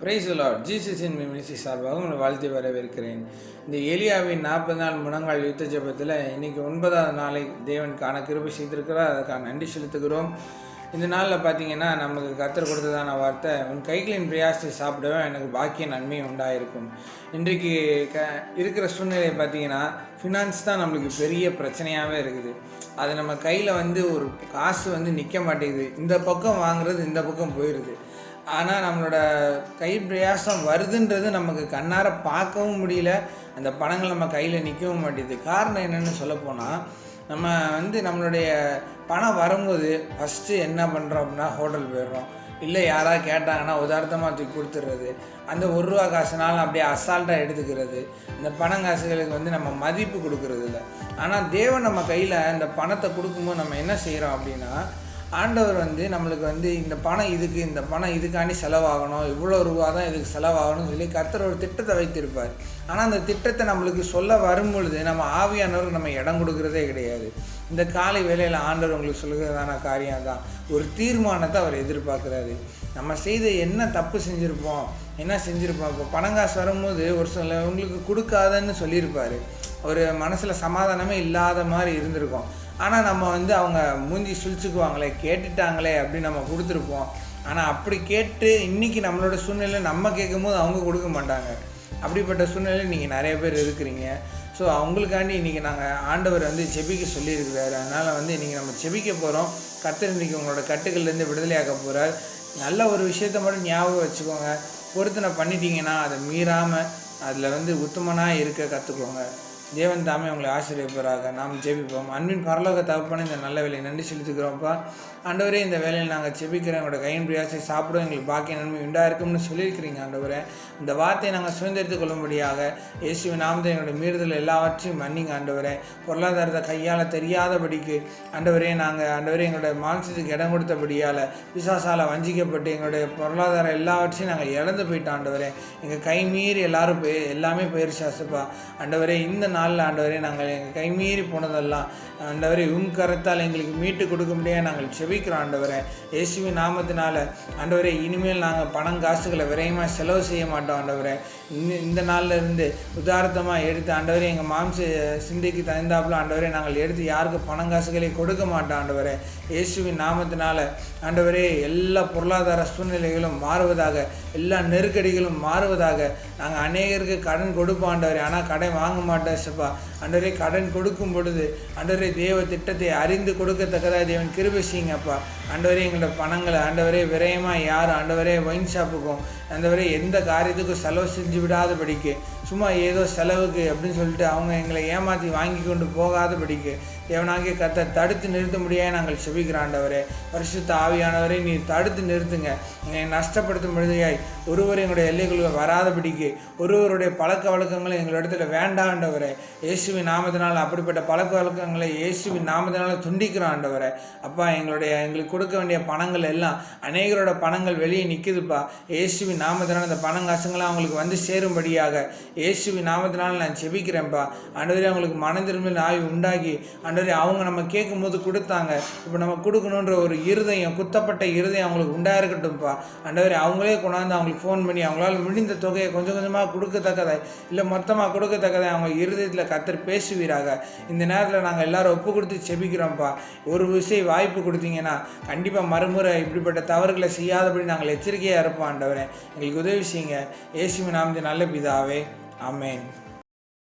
Price Lord ஜீசஸின் ministry சார்பாக உங்களை வாழ்த்தி வரவேற்கிறேன். இந்த எலியாவின் நாற்பது நாள் முழங்கால் யுத்த ஜபத்தில் இன்னைக்கு ஒன்பதாவது நாளை தேவன் காண கிருபை செய்திருக்கிறார். அதற்கான நன்றி செலுத்துகிறோம். இந்த நாளில் பார்த்தீங்கன்னா நமக்கு கத்தர் கொடுத்ததான வார்த்தை உன் கைகளின் பிரயாசத்தை சாப்பிடவே எனக்கு பாக்கிய நன்மை உண்டாயிருக்கும். இன்றைக்கு க இருக்கிற சூழ்நிலை பார்த்தீங்கன்னா ஃபினான்ஸ் தான் நம்மளுக்கு பெரிய பிரச்சனையாகவே இருக்குது. அது நம்ம கையில் வந்து ஒரு காசு வந்து நிற்க மாட்டேங்குது. இந்த பக்கம் வாங்குறது இந்த பக்கம் போயிடுது ஆனால் நம்மளோட கை பிரயாசம் வருதுன்றது நமக்கு கண்ணார பார்க்கவும் முடியல. அந்த பணங்கள் நம்ம கையில் நிற்கவும் மாட்டேங்குது காரணம் என்னென்னு சொல்லப்போனால் நம்ம வந்து நம்மளுடைய பணம் வரும்போது ஃபஸ்ட்டு என்ன பண்ணுறோம் அப்படின்னா ஹோட்டல் போயிடுறோம். இல்லை யாராவது கேட்டாங்கன்னா உதார்த்தமாக தூக்கி கொடுத்துட்றது. அந்த ஒரு ரூபா காசுனாலும் அப்படியே அசால்ட்டாக எடுத்துக்கிறது. இந்த பணம் காசுகளுக்கு வந்து நம்ம மதிப்பு கொடுக்கறது இல்லை ஆனால் தேவன் நம்ம கையில் இந்த பணத்தை கொடுக்கும்போது நம்ம என்ன செய்கிறோம் அப்படின்னா ஆண்டவர் வந்து நம்மளுக்கு வந்து இந்த பணம் இதுக்கு இந்த பணம் இதுக்காண்டி செலவாகணும் இவ்வளோ ரூபா தான் இதுக்கு செலவாகணும்னு சொல்லி கர்த்தர் ஒரு திட்டத்தை வைத்திருப்பார். ஆனால் அந்த திட்டத்தை நம்மளுக்கு சொல்ல வரும்பொழுது நம்ம ஆவியானவருக்கு நம்ம இடம் கொடுக்குறதே கிடையாது. இந்த காலை வேலையில் ஆண்டவர் உங்களுக்கு சொல்லுகிறதான காரியம் தான் ஒரு தீர்மானத்தை அவர் எதிர்பார்க்குறாரு. நம்ம செய்த என்ன தப்பு செஞ்சுருப்போம் என்ன செஞ்சுருப்போம்? இப்போ பணங்காசு வரும்போது ஒரு சில உங்களுக்கு கொடுக்காதன்னு சொல்லியிருப்பார். ஒரு மனசில் சமாதானமே இல்லாத மாதிரி இருந்திருக்கும். ஆனால் நம்ம வந்து அவங்க மூஞ்சி சுழிச்சுக்குவாங்களே கேட்டுட்டாங்களே அப்படின்னு நம்ம கொடுத்துருப்போம். ஆனால் அப்படி கேட்டு இன்றைக்கி நம்மளோட சூழ்நிலை நம்ம கேட்கும் போது அவங்க கொடுக்க மாட்டாங்க. அப்படிப்பட்ட சூழ்நிலையில் நீங்கள் நிறைய பேர் இருக்கிறீங்க. ஸோ அவங்களுக்காண்டி இன்றைக்கி நாங்கள் ஆண்டவர் வந்து செபிக்க சொல்லியிருக்கிறாரு. அதனால் வந்து இன்றைக்கி நம்ம செபிக்க போகிறோம் கத்தர் இன்றைக்கி உங்களோட கட்டுகள்லேருந்து விடுதலையாக்க போகிறார் நல்ல ஒரு விஷயத்த மட்டும் ஞாபகம் வச்சுக்கோங்க. பொருத்தனை பண்ணிட்டீங்கன்னா அதை மீறாமல் அதில் வந்து உத்தமனாக இருக்க கற்றுக்கோங்க தேவன் தாமே உங்களை ஆசிரியப்பராக நாம் ஜெபிப்போம். அன்பின் பரலோக தகப்பான இந்த நல்ல வேலையை நன்றி செலுத்துக்கிறோம்ப்பா ஆண்டவரே இந்த வேலையில் நாங்கள் ஜெபிக்கிறோம். எங்களோட கையின் பிரியாசை சாப்பிடும் எங்களுக்கு பாக்கிய நன்மை உண்டாக இருக்கும்னு சொல்லியிருக்கிறீங்க ஆண்டவரே. இந்த வார்த்தையை நாங்கள் சுதந்திரத்துக் கொள்ளும்படியாக இயேசுவின் நாமத்தை எங்களுடைய மீறுதல் எல்லாவற்றையும் மன்னிங்க ஆண்டவரே. பொருளாதாரத்தை கையால் தெரியாதபடிக்கு ஆண்டவரே நாங்கள் ஆண்டவரே எங்களோட மாம்சத்துக்கு இடம் கொடுத்தபடியால் பிசாசால் வஞ்சிக்கப்பட்டு எங்களுடைய பொருளாதாரம் எல்லாவற்றையும் நாங்கள் இழந்து போயிட்டோம் ஆண்டவரே. எங்கள் கை மீறி எல்லாரும் போய் எல்லாமே போயிருச்சாசுப்பா ஆண்டவரே இந்த நாளில் ஆண்டவரே நாங்கள் எங்கள் கைமீறி போனதெல்லாம் ஆண்டவரே உம் கரத்தால் எங்களுக்கு மீட்டு கொடுக்க முடியாது நாங்கள் செபிக்கிறோம் ஆண்டவரே. இயேசுவி நாமத்தினால ஆண்டவரே இனிமேல் நாங்கள் பணம் காசுகளை விரையமாக செலவு செய்ய மாட்டோம் ஆண்டவரே. இந்த இந்த நாளில் இருந்து உதாரணமாக எடுத்து ஆண்டவரே எங்கள் மாம்ச சிந்தைக்கு தகுந்தாப்புல ஆண்டவரே நாங்கள் எடுத்து யாருக்கு பணம் காசுகளை கொடுக்க மாட்டோம் ஆண்டவரே. இயேசுவின் நாமத்தினால ஆண்டவரே எல்லா பொருளாதார சூழ்நிலைகளும் மாறுவதாக எல்லா நெருக்கடிகளும் மாறுவதாக நாங்கள் அநேகருக்கு கடன் கொடுப்போம் ஆண்டவரே. ஆனால் கடன் வாங்க மாட்டோம் சப்பா அன்றரை கடன் கொடுக்கும் பொழுது அன்றரை தேவ திட்டத்தை அறிந்து கொடுக்கத்தக்கதாக தேவன் கிருபை செய்யுங்கப்பா. அண்டவரே எங்களோட பணங்களை ஆண்டவரே விரயமாக யார் ஆண்டவரே ஒயின் ஷாப்புக்கும் ஆண்டவரே எந்த காரியத்துக்கும் செலவு செஞ்சு விடாதபடிக்கு. சும்மா ஏதோ செலவுக்கு அப்படின்னு சொல்லிட்டு அவங்க எங்களை ஏமாற்றி வாங்கி கொண்டு போகாதபடிக்கு எவனாகிய கத்தை தடுத்து நிறுத்த முடியாது நாங்கள் செபிக்கிறாண்டவரே பரிசுத்த ஆவியானவரை நீ தடுத்து நிறுத்துங்க. என்னை நஷ்டப்படுத்தும் பொழுதையாய் ஒருவர் எங்களுடைய எல்லைகளுக்கு வராதபடிக்கு ஒருவருடைய பழக்க வழக்கங்களை எங்களிடத்தில் வேண்டாண்டவரே இயேசுவின் நாமத்தினால் அப்படிப்பட்ட பழக்க வழக்கங்களை இயேசுவின் நாமத்தினால் துண்டிக்கிறோம் ஆண்டவரே. அப்பா எங்களுடைய எங்களுக்கு கொடுக்க வேண்டிய பணங்கள் எல்லாம் அநேகரோட பணங்கள் வெளியே நிற்குதுப்பா இயேசுவின் நாமத்தினால் அந்த பணங்காசுங்களாம் அவங்களுக்கு வந்து சேரும்படியாக இயேசுவி நாமத்தினால் நான் செபிக்கிறேன்ப்பா அன்றவரே அவங்களுக்கு மனம் ஆய்வு உண்டாகி அன்றவரே அவங்க நம்ம கேட்கும் போது கொடுத்தாங்க. இப்போ நம்ம கொடுக்கணுன்ற ஒரு இருதயம் குத்தப்பட்ட இருதயம் அவங்களுக்கு உண்டாக இருக்கட்டும்ப்பா அன்றவரே அவங்களே கொண்டாந்து அவங்களுக்கு ஃபோன் பண்ணி அவங்களால் முடிந்த தொகையை கொஞ்சம் கொஞ்சமாக கொடுக்கத்தக்கதை இல்லை மொத்தமாக கொடுக்கத்தக்கதை அவங்க இருதயத்தில் கத்தர் பேசுவீராக. இந்த நேரத்தில் நாங்கள் எல்லாரும் ஒப்பு கொடுத்து செபிக்கிறோம்ப்பா ஒரு விஷயம் வாய்ப்பு கொடுத்தீங்கன்னா கண்டிப்பாக மறுமுறை இப்படிப்பட்ட தவறுகளை செய்யாதபடி நாங்கள் எச்சரிக்கையாக இருப்போம் ஆண்டவரே. எங்களுக்கு உதவி செய்யுங்க. இயேசுவின் நாமதி நல்ல பிதாவே Amen.